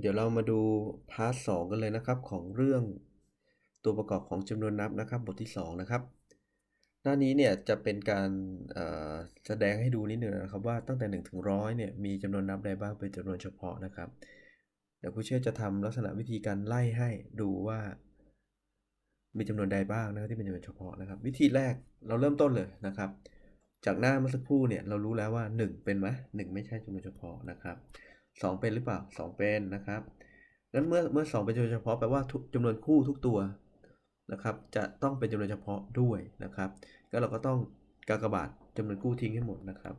เดี๋ยวเรามาดูพาร์ทสองกันเลยนะครับของเรื่องตัวประกอบของจำนวนนับนะครับบทที่สองนะครับ หน้านี้เนี่ยจะเป็นการแสดงให้ดูนิดหนึ่งนะครับว่าตั้งแต่1ถึงร้อยเนี่ยมีจำนวนนับใดบ้างเป็นจำนวนเฉพาะนะครับ เดี๋ยวครูเชื่อจะทำลักษณะวิธีการไล่ให้ดูว่ามีจำนวนใดบ้างนะครับที่เป็นจำนวนเฉพาะนะครับ วิธีแรกเราเริ่มต้นเลยนะครับ จากหน้าเมื่อสักครู่เนี่ยเรารู้แล้วว่า 1 เป็นไหมหนึ่งไม่ใช่จำนวนเฉพาะนะครับ 2 เป็นหรือเปล่า 2 เป็นนะครับงั้นเมื่อเมื่อ 2 เป็นจำนวนเฉพาะแปลว่าทุกจำนวนคู่ทุกตัวนะครับ จะต้องเป็นจำนวนเฉพาะด้วยนะครับก็เราก็ต้องกากบาทจำนวนคู่ทิ้งให้หมดนะครับ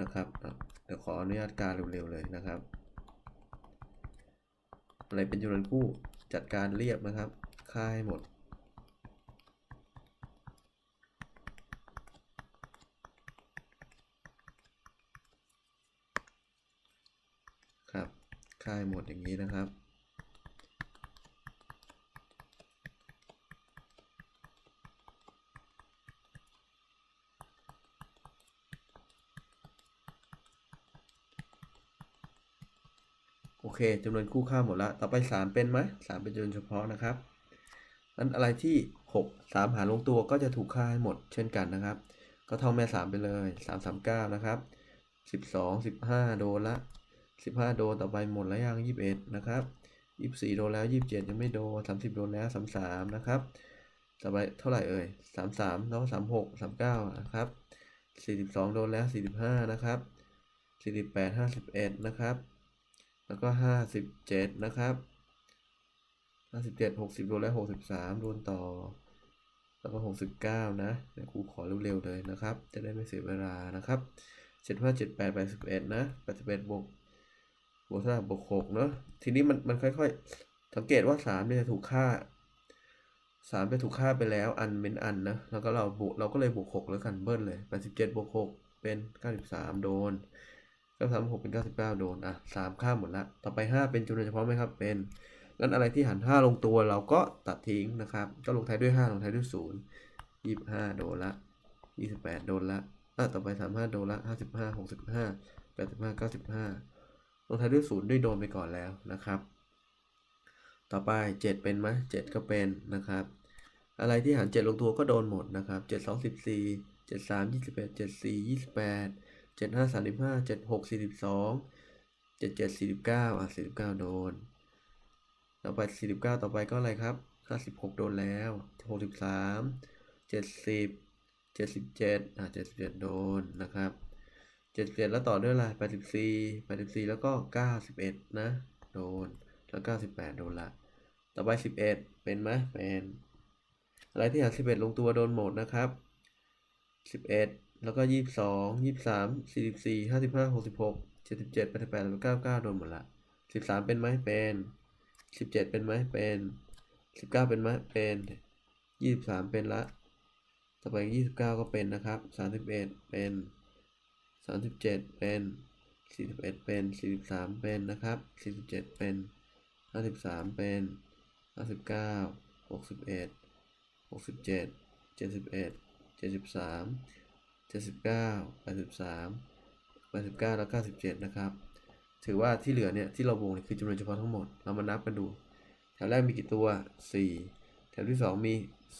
นะครับเดี๋ยวขออนุญาตการเร็วๆเลยนะครับอะไรเป็นจำนวนคู่จัดการเรียบนะครับ ค่าให้หมด ครับ ค่าให้หมดอย่างนี้นะครับ โอเคจำนวนคู่ค่าหมดล้วต่อไป 3 เป็นไหม3เป็นจำนวนเฉพาะนะครับนั้นอะไรที่ 6 3 หารลงตัวก็จะถูกค่าให้หมดเช่นกันนะครับ ก็ท่องแม่ 3 ไปเลย 3 3 9 นะครับ 12 15 โดนละ 15 โดนต่อไปหมดแล้วยัง21 นะครับ 24 โดนแล้ว 27 ยังไม่โดน 30 โดนแล้ว 33 นะครับต่อไปเท่าไหร่เอ่ย 33แล้วก็36 39 นะครับ 42 โดนแล้ว 45 นะครับ 48 51 นะครับ แล้วก็ห้าสิบเจ็ดนะครับห้าสิบเจ็ดหกสิบโดนแล้วหกสิบสามโดนต่อ แล้วก็หกสิบเก้านะเดี๋ยวครูขอเร็วๆเลยนะครับ จะได้ไม่เสียเวลานะครับเจ็ดห้าเจ็ดแปดแปดสิบเอ็ดนะแปดสิบเอ็ดบวก บวกเท่าไหร่บวกหกเนาะทีนี้มันมันค่อยๆ สังเกตว่าสามเนี่ยถูกค่าสามไปถูกค่าไปแล้วอันเป็นอันนะแล้วก็เราบวกเราก็เลยบวกหกแล้วกันเบิ้ลเลยแปดสิบเจ็ดบวกหกเป็นเก้าสิบสามโดนเก้าสามหกเป็นเก้าสิบเก้าโดนอะสามค่าหมดละต่อไปห้าเป็นจำนวนเฉพาะไหมครับเป็นงั้นอะไรที่หันห้าลงตัวเราก็ตัดทิ้งนะครับก็ลงท้ายด้วยห้าลงท้ายด้วยศูนย์ยี่สิบห้าโดนละยี่สิบแปดโดนละอะต่อไปสามห้าโดนละห้าสิบห้าหกสิบห้าแปดสิบห้าเก้าสิบห้า ลงท้ายด้วยศูนย์ด้วยโดนไปก่อนแล้วนะครับ ต่อไปเจ็ดเป็นไหมเจ็ดก็เป็นนะครับ อะไรที่หันเจ็ดลงตัวก็โดนหมดนะครับเจ็ดสองสิบสี่เจ็ดสามยี่สิบเอ็ดเจ็ดสี่ยี่สิบแปดเจ็ดห้าสามสิบห้าเจ็ดหกสี่สิบสองเจ็ดเจ็ดสี่สิบเก้าอะสี่สิบเก้าโดน ต่อไปสี่สิบเก้าต่อไปก็อะไรครับห้าสิบหกโดนแล้วหกสิบสามเจ็ดสิบเจ็ดสิบเจ็ดอะเจ็ดสิบเจ็ดโดนนะครับ เจ็ดเจ็ดแล้วต่อด้วยอะไรแปดสิบสี่แปดสิบสี่แล้วก็เก้าสิบเอ็ดนะ โดน แล้วเก้าสิบแปดโดนละ ต่อไปสิบเอ็ดเป็นไหมเป็น อะไรที่หารสิบเอ็ดลงตัวโดนหมดนะครับสิบเอ็ดแล้วก็ยี่สิบสองยี่สิบสามสี่สิบสี่ห้าสิบห้าหกสิบหกเจ็ดสิบเจ็ดแปดสิบแปดเก้าเก้าโดนหมดละสิบสามเป็นไหมเป็นสิบเจ็ดเป็นไหมเป็นสิบเก้าเป็นไหมเป็นยี่สิบสามเป็นละ ต่อไปยี่สิบเก้าก็เป็นนะครับสามสิบเอ็ดเป็น สามสิบเจ็ดเป็นสี่สิบเอ็ดเป็นสี่สิบสามเป็นนะครับสี่สิบเจ็ดเป็นห้าสิบสามเป็นห้าสิบเก้าหกสิบเอ็ดหกสิบเจ็ดเจ็ดสิบเอ็ดเจ็ดสิบสามเจ็ดสิบเก้าแปดสิบสามแปดสิบเก้าแล้วเก้าสิบเจ็ดนะครับ ถือว่าที่เหลือเนี่ยที่เราวงเนี่ยคือจำนวนเฉพาะทั้งหมด เรามานับกันดู แถวแรกมีกี่ตัวสี่แถวที่สองมี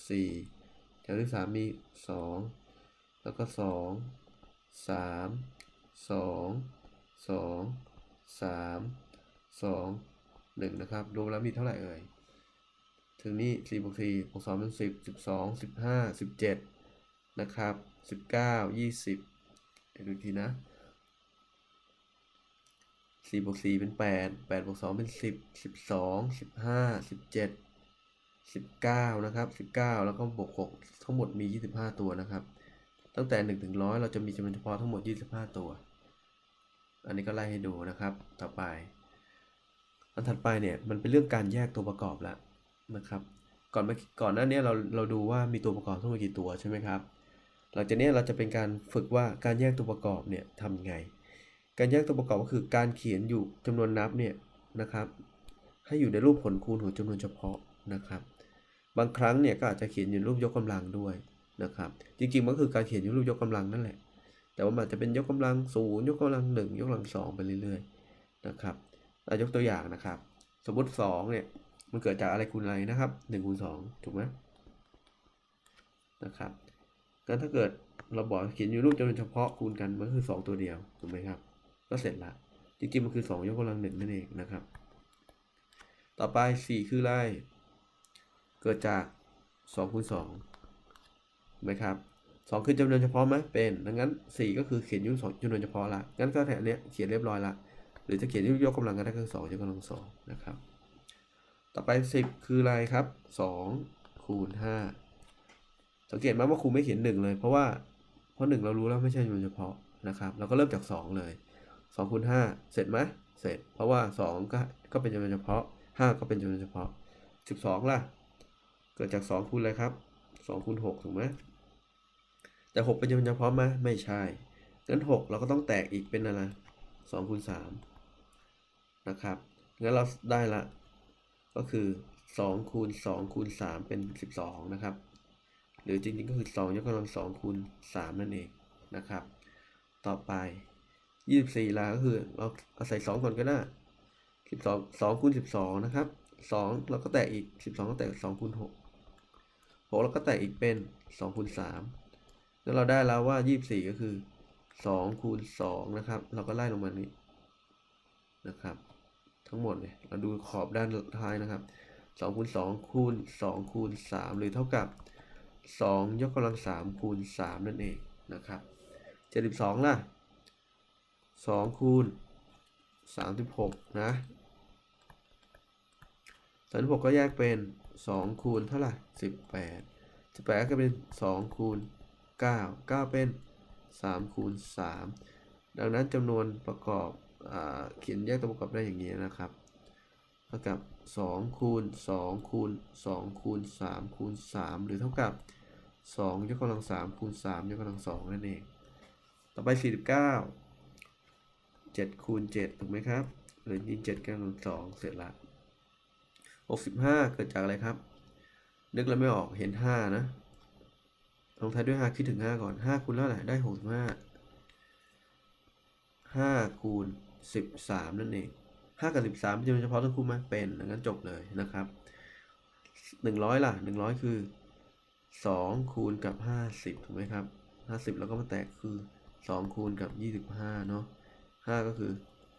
สี่แถวที่สามมีสองแล้วก็สอง สามสองสองสามสองหนึ่งนะครับ รวมแล้วมีเท่าไหร่เอ่ย ถึงนี่สี่บวกสี่บวกสองเป็นสิบสิบสองสิบห้าสิบเจ็ดนะครับสิบเก้ายี่สิบดูทีนะสี่บวกสี่เป็นแปดแปดบวกสองเป็นสิบสิบสองสิบห้าสิบเจ็ดสิบเก้านะครับสิบเก้าแล้วก็บวกหกทั้งหมดมียี่สิบห้าตัวนะครับ ตั้งแต่หนึ่งถึงร้อยเราจะมีจำนวนเฉพาะทั้งหมดยี่สิบห้าตัว อันนี้ก็ไล่ให้ดูนะครับ ต่อไป อันถัดไปเนี่ยมันเป็นเรื่องการแยกตัวประกอบแล้วนะครับ ก่อนมื่อก่อนหน้านี้เราเราดูว่ามีตัวประกอบทั้งหมดกี่ตัวใช่ไหมครับ หลังจากนี้เราจะเป็นการฝึกว่าการแยกตัวประกอบเนี่ยทำยังไง การแยกตัวประกอบก็คือการเขียนอยู่จำนวนนับเนี่ยนะครับ ให้อยู่ในรูปผลคูณของจำนวนเฉพาะนะครับ บางครั้งเนี่ยก็อาจจะเขียนอยู่รูปยกกำลังด้วย นะครับ จริงๆมันคือการเขียนยู่รูปยกกำลังนั่นแหละ แต่ว่ามันจะเป็นยกกำลังศูนย์ยกกำลังหนึ่งยกกำลังสองไปเรื่อยๆนะครับยกตัวอย่างนะครับ สมมติสองเนี่ยมันเกิดจากอะไรคูณอะไรนะครับหนึ่งคูณสองถูกไหมนะครับงั้นถ้าเกิดเราบอกเขียนอยู่รูปจำนวนเฉพาะคูณกันมันคือสองตัวเดียวถูกไหมครับ ก็เสร็จละจริงๆมันคือสองยกกำลังหนึ่งนั่นเองนะครับ ต่อไปสี่คืออะไรเกิดจากสองคูณสอง ไหมครับสองคือจำนวนเฉพาะไหมเป็นดังนั้นสี่ก็คือเขียนยุ่สองจำนวนเฉพาะละงั้นก็แถวเนี้ยเขียนเรียบร้อยละหรือจะเขียนยกกำลังก็ได้คือสองยกกำลังสองนะครับ ต่อไปสิบคืออะไรครับสองคูณห้าสังเกตไหมว่าครูไม่เขียนหนึ่งเลย เพราะว่าเพราะหนึ่งเรารู้แล้วไม่ใช่จำนวนเฉพาะนะครับเราก็เริ่มจากสองเลยสองคูณห้าเสร็จไหมเสร็จ เพราะว่าสองก็ก็เป็นจำนวนเฉพาะห้าก็เป็นจำนวนเฉพาะสิบสองล่ะ เกิดจากสองคูณอะไรครับสองคูณหกถูกไหม แต่หกเป็นจำนวนเฉพาะไหมไม่ใช่งั้นหกเราก็ต้องแตกอีกเป็นอะไรสองคูณสามนะครับงั้นเราได้ละ ก็คือ2คูณ2คูณ3เป็น 12 นะครับ หรือจริงๆก็คือ 2 ยกกำลัง2คูณ3นั่นเองนะครับ ต่อไป 24ลาก็คือเราเอาศัย2ก่อนก็ได้ 12 2คูณ12 นะครับ 2 เราก็แตะอีก 12 ก็แตะ2คูณ6 6 เราก็แตะอีกเป็น2คูณ3 แล้วเราได้แล้วว่า24ก็คือ2คูณ2นะครับ เราก็ไล่ลงมานี้นะครับ ทั้งหมดเนี่ยเราดูขอบด้านท้ายนะครับ2คูณ2คูณ2คูณ3หรือเท่ากับ2ยกกำลัง3คูณ3นั่นเองนะครับ72ล่ะ2คูณ36นะ36ก็แยกเป็น2คูณเท่าไหร่18 18ก็เป็น2คูณ 9 9 เป็น3คูณ3ดังนั้นจำนวนประกอบอ่าเขียนแยกตัวประกอบได้อย่างนี้นะครับเท่ากับ2คูณ2คูณ2คูณ3คูณ3หรือเท่ากับ2ยกกำลัง3คูณ3ยกกำลัง2นั่นเอง ต่อไป 49 7คูณ7ถูกไหมครับหรือยิง7กำลัง2เสร็จละ65 เกิดจากอะไรครับ นึกแล้วไม่ออกเห็น 5 นะ ลงท้ายด้วย5คิดถึง 5 ก่อน 5คูณแล้วไหนได้ 65 5คูณ 13 นั่นเอง 5 กับ 13เป็นจำนวนเฉพาะทั้งคู่ไหมเป็นดังนั้นจบเลยนะครับ 100 ล่ะ 100 คือ 2 คูณกับ 50 ถูกไหมครับ 50 แล้วก็มาแตกคือ 2 คูณกับ 25 เนาะ5ก็คือ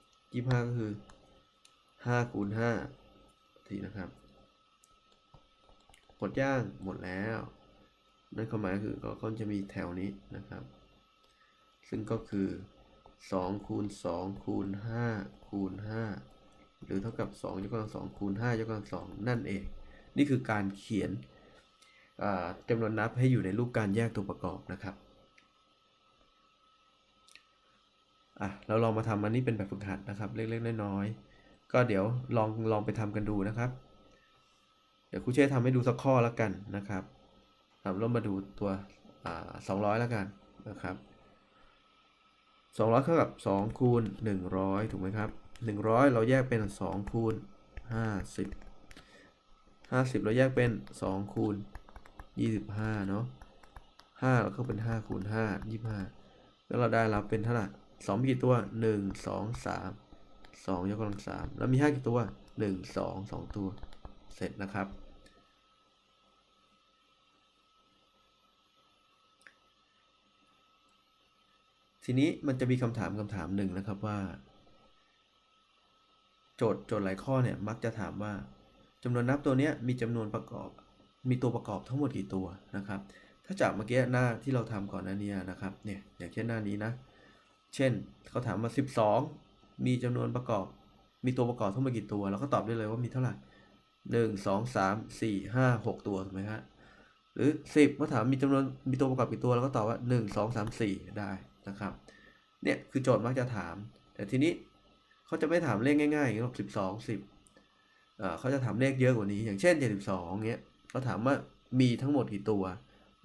25 ก็คือ 5 คูณ5ทีนะครับ หมดย่างหมดแล้ว นั่นความหมายคือก็จะมีแถวนี้นะครับ ซึ่งก็คือ2คูณ2คูณ5คูณ5หรือเท่ากับ2ยกกำลัง2คูณ5ยกกำลัง2นั่นเอง นี่คือการเขียนจำนวนนับให้อยู่ในรูปการแยกตัวประกอบนะครับอะเราลองมาทำอันนี้เป็นแบบฝึกหัดนะครับ เล็กๆน้อยๆก็เดี๋ยวลองลองไปทำกันดูนะครับ เดี๋ยวครูเช่ทำให้ดูสักข้อแล้วกันนะครับ ครับเรามาดูตัวอ่า200แล้วกันนะครับ200เท่ากับ2คูณ100ถูกไหมครับ100เราแยกเป็น2คูณ50 50เราแยกเป็น2คูณ25เนาะ5เราก็เป็น5คูณ5 25แล้วเราได้รับเป็นเท่าไหร่2มีกี่ตัว1 2 3 2ยกกำลัง3แล้วมี5กี่ตัว1 2 2ตัวเสร็จนะครับ ทีนี้มันจะมีคำถามคำถามหนึ่งนะครับว่า โจทย์โจทย์หลายข้อเนี่ยมักจะถามว่าจำนวนนับตัวเนี้ยมีจำนวนประกอบ มีตัวประกอบทั้งหมดกี่ตัวนะครับ ถ้าจากเมื่อกี้หน้าที่เราทำก่อนหน้านี้นะครับเนี่ยอย่างเช่นหน้านี้นะ เช่นเขาถามมา 12 มีจำนวนประกอบ มีตัวประกอบทั้งหมดกี่ตัวเราก็ตอบได้เลยว่ามีเท่าไหร่หนึ่งสองสามสี่ห้าหกตัวถูกไหมฮะหรือสิบเขาถามมีจำนวนมีตัวประกอบกี่ตัวเราก็ตอบว่าหนึ่งสองสามสี่ได้ นะครับ เนี่ยคือโจทย์มักจะถาม แต่ทีนี้เขาจะไม่ถามเลขง่ายๆอย่างหรอกสิบสองสิบเขาจะถามเลขเยอะกว่านี้ อย่างเช่นเจ็ดสิบสองเงี้ยเขาถามว่ามีทั้งหมดกี่ตัว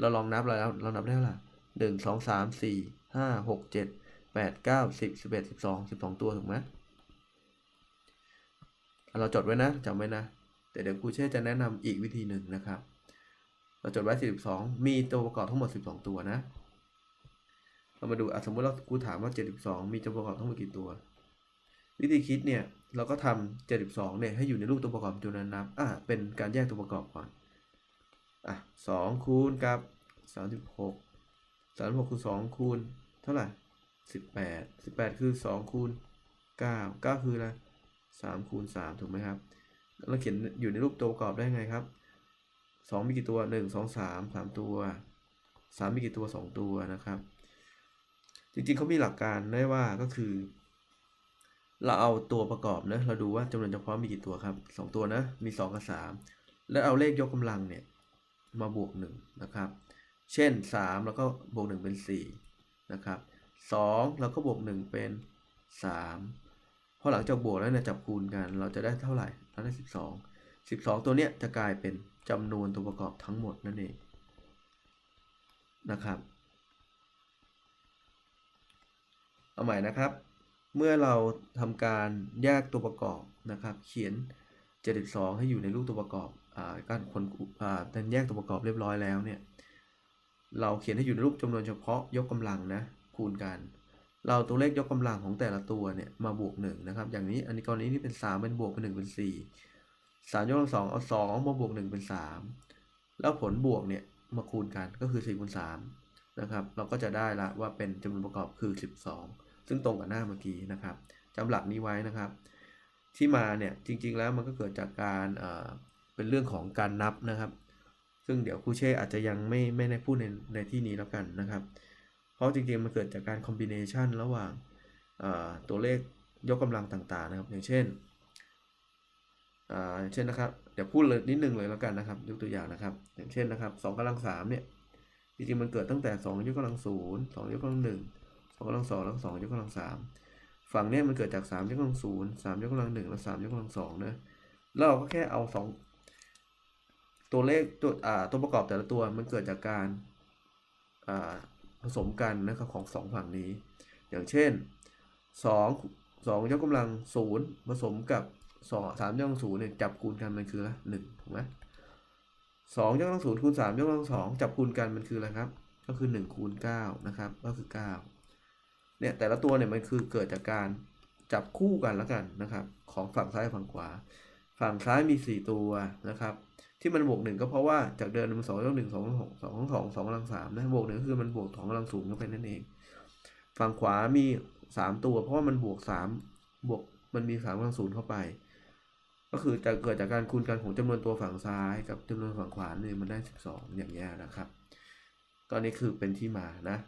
เราลองนับแล้วเรานับได้เท่าไหร่หนึ่งสองสามสี่ห้าหกเจ็ดแปดเก้าสิบสิบเอ็ดสิบสองสิบสองตัวถูกไหมเราจดไว้นะจำไว้นะ แต่เดี๋ยวครูเช่จะแนะนำอีกวิธีหนึ่งนะครับ เราจดไว้สิบสองมีตัวประกอบทั้งหมดสิบสองตัวนะ เรามาดูสมมติเราครูถามว่า 72 มีตัวประกอบทั้งหมดกี่ตัว วิธีคิดเนี่ยเราก็ทำ72 เนี่ยให้อยู่ในรูปตัวประกอบตัวนั้นนับอะเป็นการแยกตัวประกอบก่อนอะ2คูณกับ 36 36คือ2คูณเท่าไหร่ 18 18 คือ 2 คูณ 9 9 คืออะไร3คูณ 3 ถูกไหมครับ เราเขียนอยู่ในรูปตัวประกอบได้ไงครับ 2 มีกี่ตัว 1 2 3 3 ตัว 3 มีกี่ตัว 2 ตัวนะครับ จริงๆเขามีหลักการได้ว่าก็คือ เราเอาตัวประกอบนะ เราดูว่าจำนวนเฉพาะมีกี่ตัวครับ 2 ตัวนะ มี 2 กับ 3 แล้วเอาเลขยกกำลังเนี่ย มาบวก 1 นะครับ เช่น 3 แล้วก็บวก 1 เป็น 4 นะครับ 2 แล้วก็บวก 1 เป็น 3 พอหลังจากบวกแล้วเนี่ยจับคูณกัน เราจะได้เท่าไหร่ เราได้ 12 12 ตัวเนี้ยจะกลายเป็นจำนวนตัวประกอบทั้งหมดนั่นเองนะครับ เอาใหม่นะครับ เมื่อเราทำการแยกตัวประกอบนะครับ เขียน72ให้อยู่ในรูปตัวประกอบอการคนอ่าแต่แยกตัวประกอบเรียบร้อยแล้วเนี่ย เราเขียนให้อยู่ในรูปจำนวนเฉพาะยกกำลังนะคูณกัน เราตัวเลขยกกำลังของแต่ละตัวเนี่ยมาบวก1นะครับ อย่างนี้ อันนี้กรณีนี้เป็น 3 เป็นบวกเป็น1เป็น4 3ยกกำลังสองเอา2มาบวก1เป็น 3 แล้วผลบวกเนี่ยมาคูณกันก็คือ4คูณ3นะครับ เราก็จะได้ละว่าเป็นจำนวนประกอบคือ 12 ซึ่งตรงกับหน้าเมื่อกี้นะครับจำหลักนี้ไว้นะครับ ที่มาเนี่ยจริง ๆ แล้วมันก็เกิดจากการเป็นเรื่องของการนับนะครับ ซึ่งเดี๋ยวครูเช่อาจจะยังไม่ไม่ได้พูดในในที่นี้แล้วกันนะครับ เพราะจริงๆมันเกิดจากการคอมบิเนชันระหว่างตัวเลขยกกำลังต่างๆนะครับ อย่างเช่นเช่นนะครับเดี๋ยวพูดเลยนิดนึงเลยแล้วกันนะครับ ยกตัวอย่างนะครับ อย่างเช่นนะครับ2กำลัง3เนี่ยจริงๆมันเกิดตั้งแต่ 2 ยกกำลัง0 2ยกกำลัง1 2 กำลัง2แล้วก็2ยกกำลัง3ฝั่งเนี้ยมันเกิดจาก3ยกกำลัง0 3ยกกำลัง1แล้ว3ยกกำลัง2นะแล้วเราก็แค่เอา2ตัวเลขตัวอ่าตัวประกอบแต่ละตัวมันเกิดจากการอ่าผสมกันนะครับของสองฝั่งนี้ อย่างเช่น2 2ยกกำลัง0ผสมกับ2 3ยกกำลัง0เนี่ยจับคูณกันมันคืออะไร1ถูกไหมสองยกกำลัง0คูณ3ยกกำลัง2จับคูณกันมันคืออะไรครับ ก็คือ1คูณ9นะครับ ก็คือ9 เนี่ยแต่ละตัวเนี่ยมันคือเกิดจากการจับคู่กันแล้วกันนะครับ ของฝั่งซ้ายฝั่งขวา ฝั่งซ้ายมี 4 ตัวนะครับ ที่มันบวกหนึ่งก็เพราะว่าจากเดิมมันสองยกหนึ่งสองหกสองสองสองกำลังสามนะบวกหนึ่งคือมันบวกสองกำลังศูนย์เข้าไปนั่นเอง ฝั่งขวามีสามตัว เพราะว่ามันบวกสามบวกมันมีสามกำลังศูนย์เข้าไป ก็คือจะเกิดจากการคูณกันของจำนวนตัวฝั่งซ้ายกับจำนวนฝั่งขวาเนี่ยมันได้สิบสองอย่างเงี้ยนะครับ ก็นี่คือเป็นที่มานะ